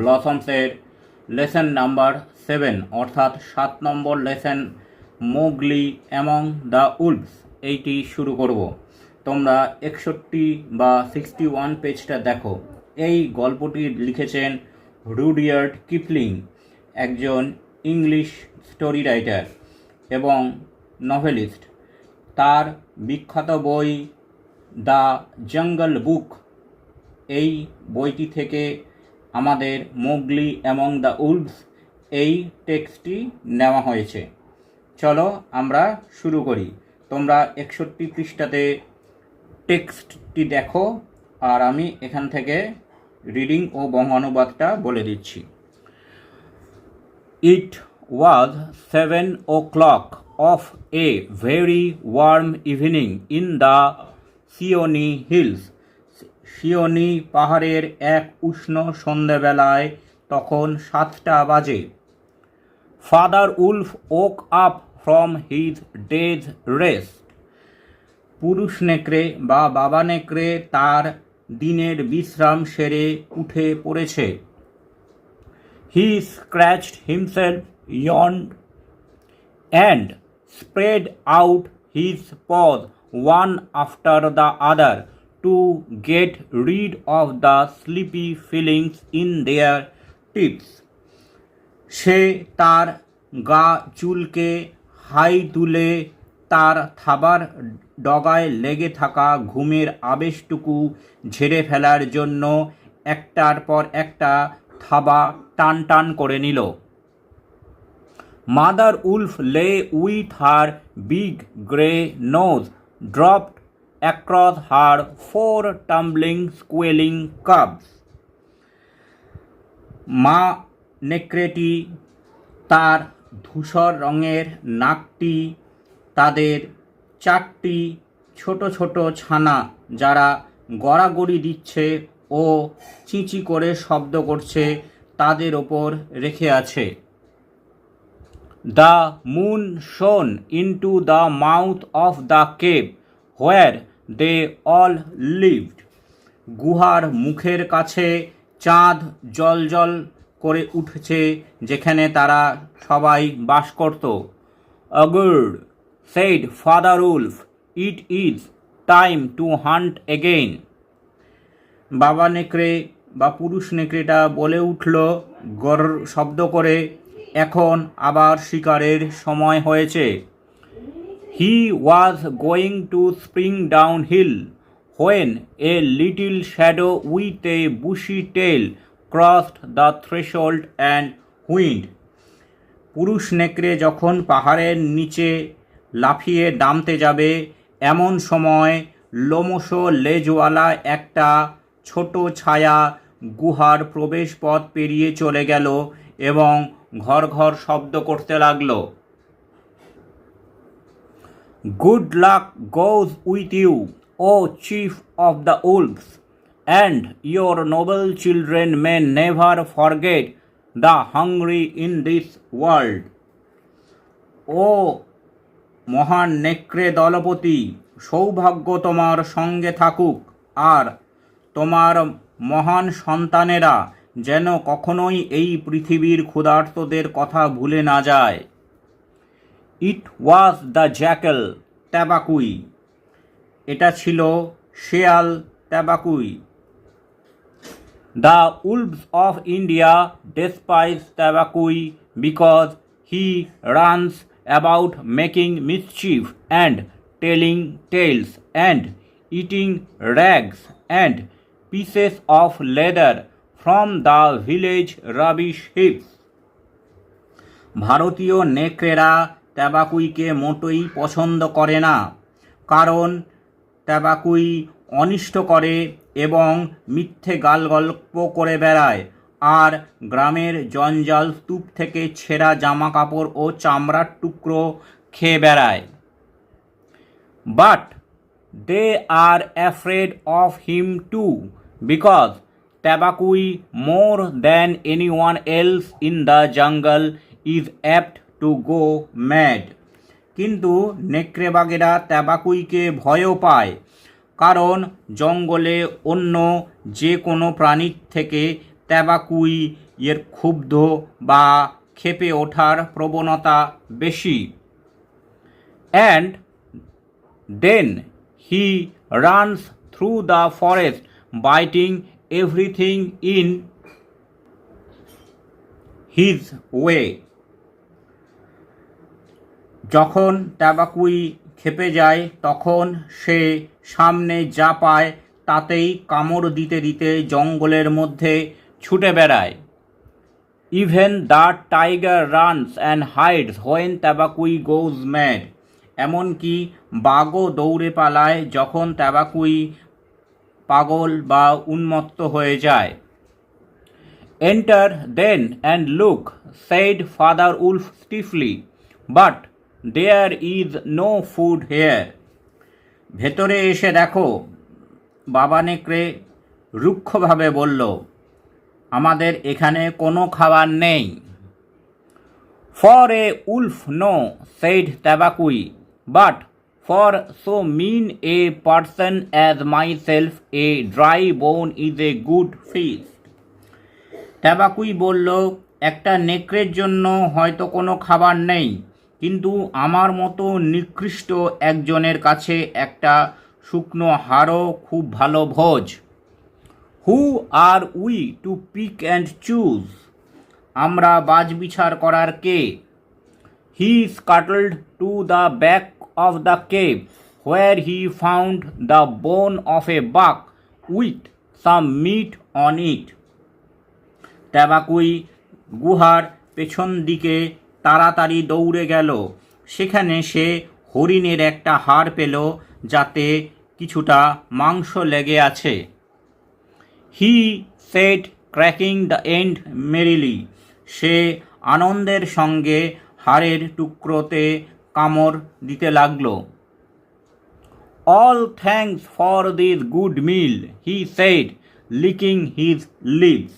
ব্লসমসের lesson number seven, অর্থাৎ সাত নম্বর lesson Mowgli among the wolves এইটি শুরু করব। তোমরা একষট্টি বা সিক্সটি ওয়ান পেজটা দেখো। এই গল্পটি লিখেছেন রুডিয়ার্ড কিপলিং, একজন ইংলিশ স্টোরি রাইটার এবং নভেলিস্ট। তার বিখ্যাত বই দ্য জঙ্গল বুক, এই বইটি থেকে আমাদের মোগলি অ্যামং দ্য উলভস এই টেক্সটটি নেওয়া হয়েছে। চলো আমরা শুরু করি। তোমরা একষট্টি পৃষ্ঠাতে টেক্সটটি দেখো আর আমি এখান থেকে রিডিং ও বঙ্গানুবাদটা বলে দিচ্ছি। It seven o'clock of a very warm evening in the Sioni Hills. Seoni পাহাড়ের এক উষ্ণ সন্ধ্যাবেলায় তখন সাতটা বাজে। Father wolf woke up from his day's rest. পুরুষ নেকড়ে বা বাবা নেকড়ে তার দিনের বিশ্রাম সেরে উঠে পড়েছে। He scratched himself, yawned, and spread out his paws one after the other to get rid of the sleepy feelings in their tips. সে তার গা চুলকে হাই তুলে তার থাবার ডগায় লেগে থাকা ঘুমের আবেশটুকু ঝেড়ে ফেলার জন্য একটার পর একটা থাবা টান টান করে নিল mother wolf lay with her big grey nose dropped across her four tumbling squealing cubs মা নেকড়েটি তার ধূসর রঙের নাকটি, তাদের চারটি ছোট ছোট ছানা যারা গড়াগড়ি দিচ্ছে ও চিঁচি করে শব্দ করছে তাদের ওপর রেখে আছে। The moon shone into the mouth of the cave, where they all lived গুহার মুখের কাছে চাঁদ জল জল করে উঠছে, যেখানে তারা সবাই বাস করত। অগুড said father wolf it is time to hunt again বাবা নেকড়ে বা পুরুষ নেকড়েটা বলে উঠল গর শব্দ করে, এখন আবার শিকারের সময় হয়েছে। Was going to spring down hill when a little shadow with a bushy tail crossed the threshold and whined পুরুষ নেকড়ে যখন পাহাড়ের নিচে লাফিয়ে নামতে যাবে, এমন সময় লোমশ লেজওয়ালা একটা ছোট ছায়া গুহার প্রবেশপথ পেরিয়ে চলে গেল এবং ঘর ঘর শব্দ করতে লাগল। Good luck goes with you O chief of the wolves and your noble children may never forget the hungry in this world ও মহান নেকড়ে দলপতি, সৌভাগ্য তোমার সঙ্গে থাকুক। আর তোমার মহান সন্তানেরা যেন কখনোই এই পৃথিবীর ক্ষুধার্তদের কথা ভুলে না যায়। ইট ওয়াজ দ্য জ্যাকেল ট্যাবাকুই এটা ছিল শেয়াল Tabaqui the wolves of India despise Tabaqui because he runs about making mischief and telling tales and eating rags and pieces of leather from the village rubbish heaps ভারতীয় নেকড়েরা ট্যাবাকুইকে মোটেই পছন্দ করে না কারণ ট্যাবাকুই অনিষ্ট করে এবং মিথ্যে গালগল্প করে বেড়ায় আর গ্রামের জঞ্জাল স্তূপ থেকে ছেঁড়া জামা কাপড় ও চামড়ার টুকরো খেয়ে বেড়ায়। But they are afraid of him too because Tabakui, more than anyone else in the jungle is apt to go mad. কিন্তু নেকড়েবাগেরা ট্যাবাকুইকে ভয়ও পায়, কারণ জঙ্গলে অন্য যে কোনো প্রাণীর থেকে ট্যাবাকুই এর ক্ষুব্ধ বা ক্ষেপে ওঠার প্রবণতা বেশি and then he runs through the forest biting everything in his way যখন ট্যাবাকুই খেপে যায়, তখন সে সামনে যা পায়, তাতেই কামড় দিতে দিতে জঙ্গলের মধ্যে ছুটে বেড়ায়। Even the tiger runs and hides when Tabaqui goes mad এমনকি বাঘও দৌড়ে পালায় যখন ট্যাবাকুই পাগল বা উন্মত্ত হয়ে যায়। Enter then and look said father wolf stiffly but there is no food here ভেতরে এসে দেখো। বাবা নেকড়ে রুক্ষভাবে বলল, আমাদের এখানে কোনো খাবার নেই। For a wolf no said Tabaqui but for so mean a person as myself a dry bone is a good feast Tabaqui বলল, একটা নেকড়ের জন্য হয়তো কোনো খাবার নেই। কিন্তু আমার মতো নিকৃষ্ট একজনের কাছে একটা শুকনো হাড়ও খুব ভালো ভোজ। Who are we to pick and choose আমরা বাজ বাজবিছার করার কে? He scuttled to the back of the cave where he found the bone of a buck with some meat on it Tabaqui গুহার পেছন দিকে তাড়াতাড়ি দৌড়ে গেল। সেখানে সে হরিণের একটা হাড় পেল, যাতে কিছুটা মাংস লেগে আছে। He sat cracking the end merrily. সে আনন্দের সঙ্গে হাড়ের টুকরোতে কামড় দিতে লাগল। All thanks for this good meal, he said licking his lips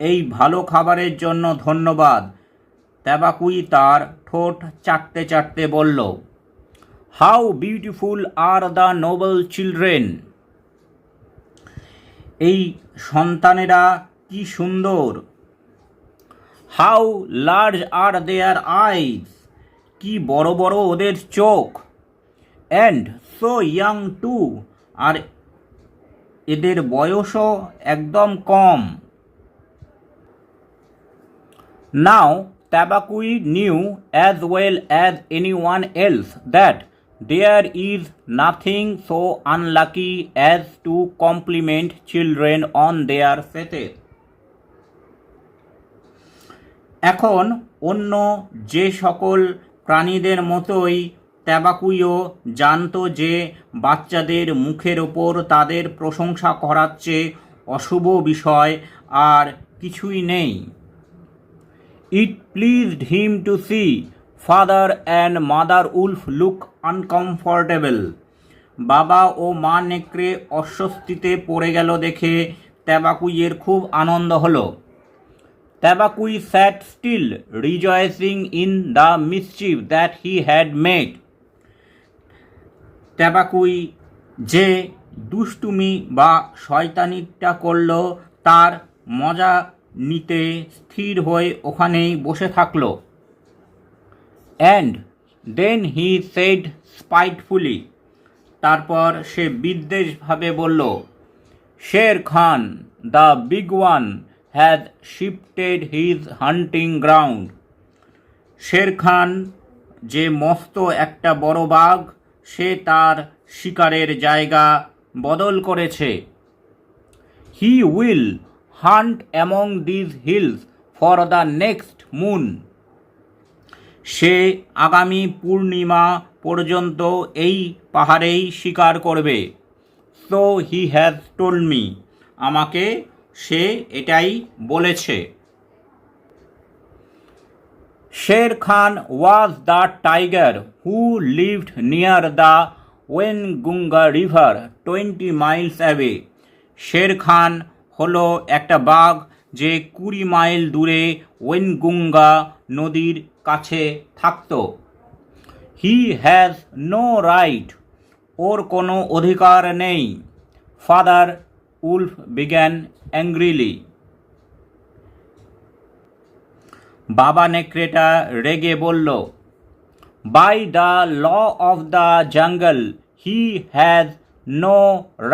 এই ভালো খাবারের জন্য ধন্যবাদ। ট্যাবাকুই তার ঠোঁট চাটতে চাটতে বলল how beautiful are the noble children. এই সন্তানেরা কি সুন্দর। How large are their eyes কি বড় বড় ওদের চোখ। And so young too. আর এদের বয়সও একদম কম। Now, Tabakui knew as well as anyone else that there is nothing so unlucky as to compliment children on their faith. এখন অন্য যে সকল প্রাণীদের মতোই ট্যাবাকুইও জানতো যে বাচ্চাদের মুখের ওপর তাদের প্রশংসা করাচ্ছে অশুভ বিষয় আর কিছুই নেই It pleased him to see father and mother wolf look uncomfortable. বাবা ও মা নেকড়ে অস্বস্তিতে পড়ে গেল দেখে ট্যাবাকুইয়ের খুব আনন্দ হলো Tabaqui sat still rejoicing in the mischief that he had made Tabaqui যে দুষ্টুমি বা শয়তানিটা করল, তার মজা নিতে স্থির হয়ে ওখানেই বসে থাকল। And then he said spitefully তারপর সে বিদ্বেষভাবে বলল Shere Khan the big one has shifted his hunting ground Shere Khan যে মস্ত একটা বড় বাঘ, সে তার শিকারের জায়গা বদল করেছে। He will hunt among these hills for the next moon. সে আগামী পূর্ণিমা পর্যন্ত এই পাহাড়েই শিকার করবে। So he has told me. আমাকে সে এটাই বলেছে। Shere Khan was the tiger who lived near the Waingunga river twenty miles away. Shere Khan হলো একটা বাঘ যে কুড়ি মাইল দূরে ওয়েনগুঙ্গা নদীর কাছে থাকত। হি হ্যাজ নো রাইট ওর কোনো অধিকার নেই। ফাদার উলফ বিজ্ঞান অ্যাংগ্রিলি বাবা নেকড়েটা রেগে বলল by the law of the jungle he has no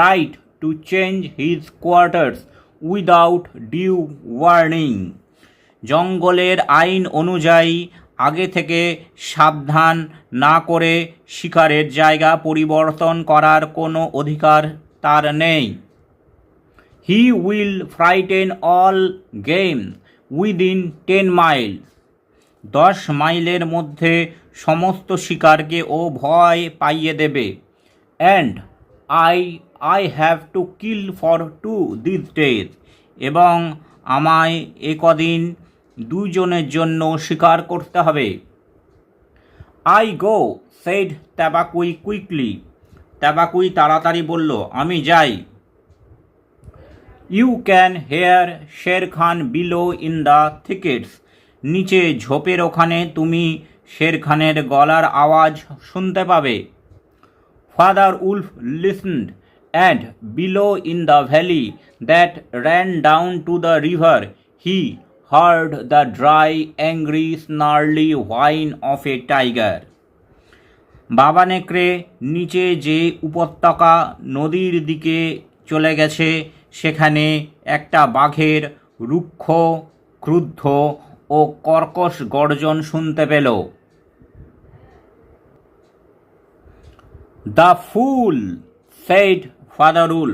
right to change his quarters without due warning. জঙ্গলের আইন অনুযায়ী আগে থেকে সাবধান না করে শিকারের জায়গা পরিবর্তন করার কোনো অধিকার তার নেই। He will frighten all game within ten miles দশ মাইলের মধ্যে সমস্ত শিকারকে ও ভয় পাইয়ে দেবে। And I I have to kill for two these days এবং আমায় এ কদিন দুজনের জন্য শিকার করতে হবে। I go said Tabaqui quickly Tabaqui তাড়াতাড়ি বলল, আমি যাই। You can hear Shere Khan below in the thickets নিচে ঝোপের ওখানে তুমি শের খানের গলার আওয়াজ শুনতে পাবে। Father wolf listened and below in the valley that ran down to the river he heard the dry angry snarly whine of a tiger বাবা নেকড়ে, নিচে যে উপত্যকা নদীর দিকে চলে গেছে, সেখানে একটা বাঘের রুক্ষ, ক্রুদ্ধ ও কর্কশ গর্জন শুনতে পেল। The fool said father wolf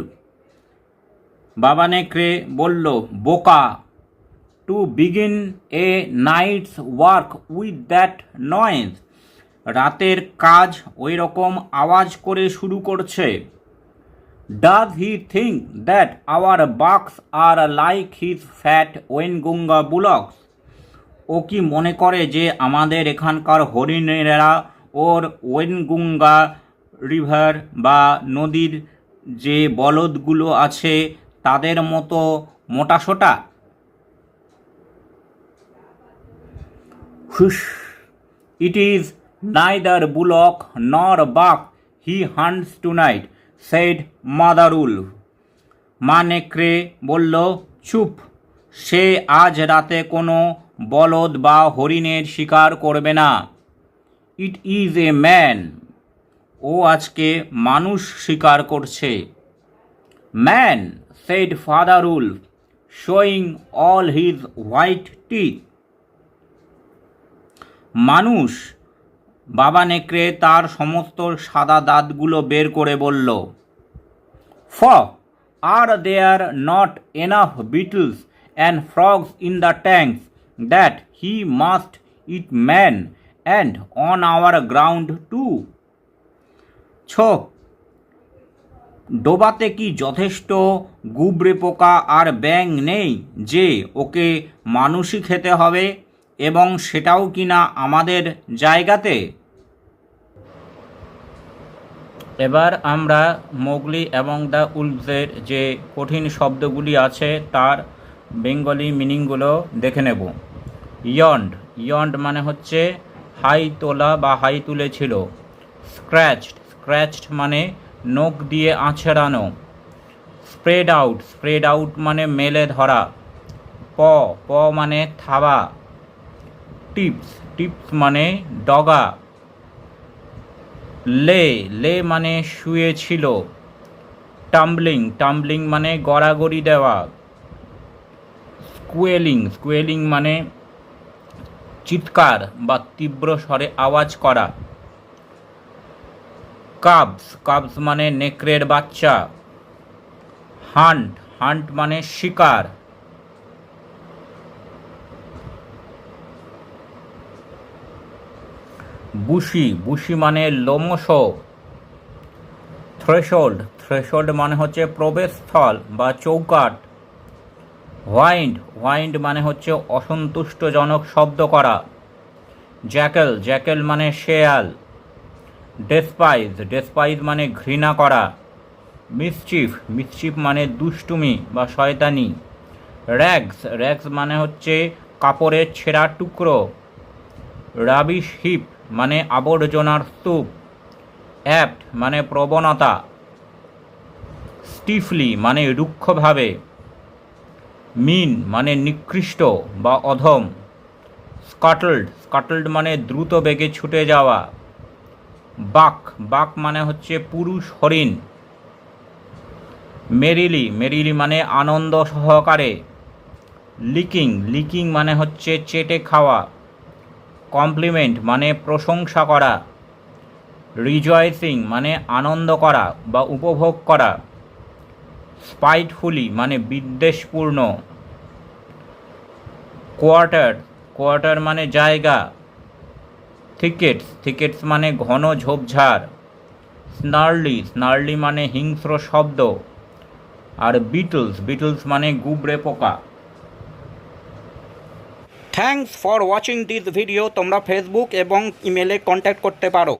বাবা নেকড়ে বলল, বোকা to begin a night's work with that noise রাতের কাজ ওই রকম আওয়াজ করে শুরু করছে। Does he think that our bucks are like his fat when Waingunga bullocks ও কি মনে করে যে আমাদের এখানকার হরিণেরা ওর ওয়েনগুঙ্গা রিভার বা নদীর যে বলদগুলো আছে তাদের মতো মোটাসোটা? হুস it is neither bullock nor buck he hunts tonight said mother wolf মা নেকড়ে বলল, চুপ, সে আজ রাতে কোনো বলদ বা হরিণের শিকার করবে না। ইট ইজ এ ম্যান ও আজকে মানুষ স্বীকার করছে। Man said father father wolf showing all his white teeth মানুষ, বাবা নেকড়ে তার সমস্ত সাদা দাঁতগুলো বের করে বলল ফ are there not enough beetles and frogs in the tanks that he must eat man and on our ground too ছ। ডোবাতে কি যথেষ্ট গুবরে পোকা আর ব্যাং নেই যে ওকে মানুষই খেতে হবে এবং সেটাও কিনা আমাদের জায়গাতে? এবার আমরা মোগলি এবং দ্য উলফসের যে কঠিন শব্দগুলি আছে তার বেঙ্গলি মিনিংগুলো দেখে নেব। ইয়ন্ড। ইয়ন্ড মানে হচ্ছে হাই তোলা বা হাই তুলেছিল স্ক্র্যাচড। স্ক্র্যাচড মানে নখ দিয়ে আছড়ানো স্প্রেড আউট স্প্রেড আউট মানে মেলে ধরা। প প মানে থাবা। টিপস টিপস মানে ডগা। লে লে মানে শুয়েছিল। টাম্বলিং টাম্বলিং মানে গড়াগড়ি দেওয়া। স্কুয়েলিং স্কুয়েলিং মানে চিৎকার বা তীব্র স্বরে আওয়াজ করা। কাবস কাবস মানে নেকড়ের বাচ্চা। হান্ট হান্ট মানে শিকার। বুশি বুশি মানে লোমশ থ্রেশোল্ড থ্রেশোল্ড মানে হচ্ছে প্রবেশস্থল বা চৌকাট হোয়াইন্ড হোয়াইন্ড মানে হচ্ছে অসন্তুষ্টজনক শব্দ করা। জ্যাকেল জ্যাকেল মানে শেয়াল। ডেসপাইজ ডেসপাইজ মানে ঘৃণা করা। মিসচিফ মিসচিফ মানে দুষ্টুমি বা শয়তানি। র্যাগস র্যাগস মানে হচ্ছে কাপড়ের ছেঁড়া টুকরো। রাবিশ হিপ মানে আবর্জনার স্তূপ। অ্যাপ্ট মানে প্রবণতা। স্টিফলি মানে রুক্ষভাবে। মিন মানে নিকৃষ্ট বা অধম। স্কটল্ড স্কটল্ড মানে দ্রুত বেগে ছুটে যাওয়া। বাক বাক মানে হচ্ছে পুরুষ হরিণ। মেরিলি মেরিলি মানে আনন্দ সহকারে। লিকিং লিকিং মানে হচ্ছে চেটে খাওয়া। কমপ্লিমেন্ট মানে প্রশংসা করা। রিজয়েসিং মানে আনন্দ করা বা উপভোগ করা। স্পাইটফুলি মানে বিদ্বেষপূর্ণ। কোয়ার্টার কোয়ার্টার মানে জায়গা। থিকেটস থিকেটস মানে ঘন ঝোপঝাড়। স্নার্লি স্নার্লি মানে হিংস্র শব্দ। আর বিটলস বিটলস মানে গুবরে পোকা। Thanks for watching this video তোমরা ফেসবুক এবং ইমেলে কন্ট্যাক্ট করতে পারো।